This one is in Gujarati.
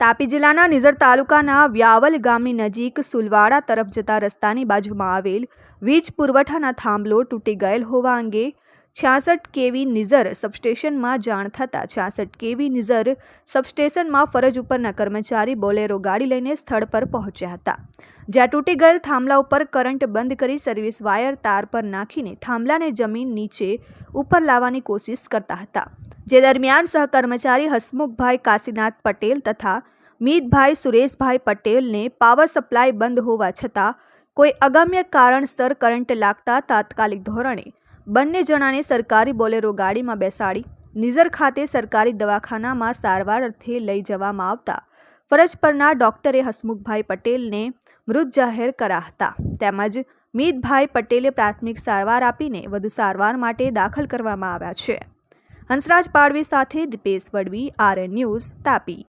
તાપી જિલ્લાના નિઝર તાલુકાના વ્યાવલ ગામની નજીક સુલવાડા તરફ જતા રસ્તાની બાજુમાં આવેલ વીજ પુરવઠાના થાંભલો તૂટી ગયેલ હોવા અંગે છ્યાસઠ કેવી નિઝર સબસ્ટેશનમાં જાણ થતાં છ્યાસઠ કેવી નિઝર સબસ્ટેશનમાં ફરજ ઉપરના કર્મચારી બોલેરો ગાડી લઈને સ્થળ પર પહોંચ્યા હતા. જ્યાં તૂટી ગયેલ થાંભલા ઉપર કરંટ બંધ કરી સર્વિસ વાયર તાર પર નાખીને થાંભલાને જમીન નીચે ઉપર લાવવાની કોશિશ કરતા હતા. જે દરમિયાન સહકર્મચારી હસમુખભાઈ કાશીનાથ પટેલ તથા મીતભાઈ સુરેશભાઈ પટેલને પાવર સપ્લાય બંધ હોવા છતાં કોઈ અગમ્ય કારણસર કરંટ લાગતા તાત્કાલિક ધોરણે બંને જણાને સરકારી બોલેરો ગાડીમાં બેસાડી નિઝર ખાતે સરકારી દવાખાનામાં સારવાર અર્થે લઈ જવામાં આવતા ફરજ પરના ડોક્ટરે હસમુખભાઈ પટેલને મૃત જાહેર કર્યા હતા. તેમજ મીતભાઈ પટેલે પ્રાથમિક સારવાર આપીને વધુ સારવાર માટે દાખલ કરવામાં આવ્યા છે. હંસરાજ પાડવી સાથે દીપેશ વડવી, આરએન ન્યૂઝ તાપી.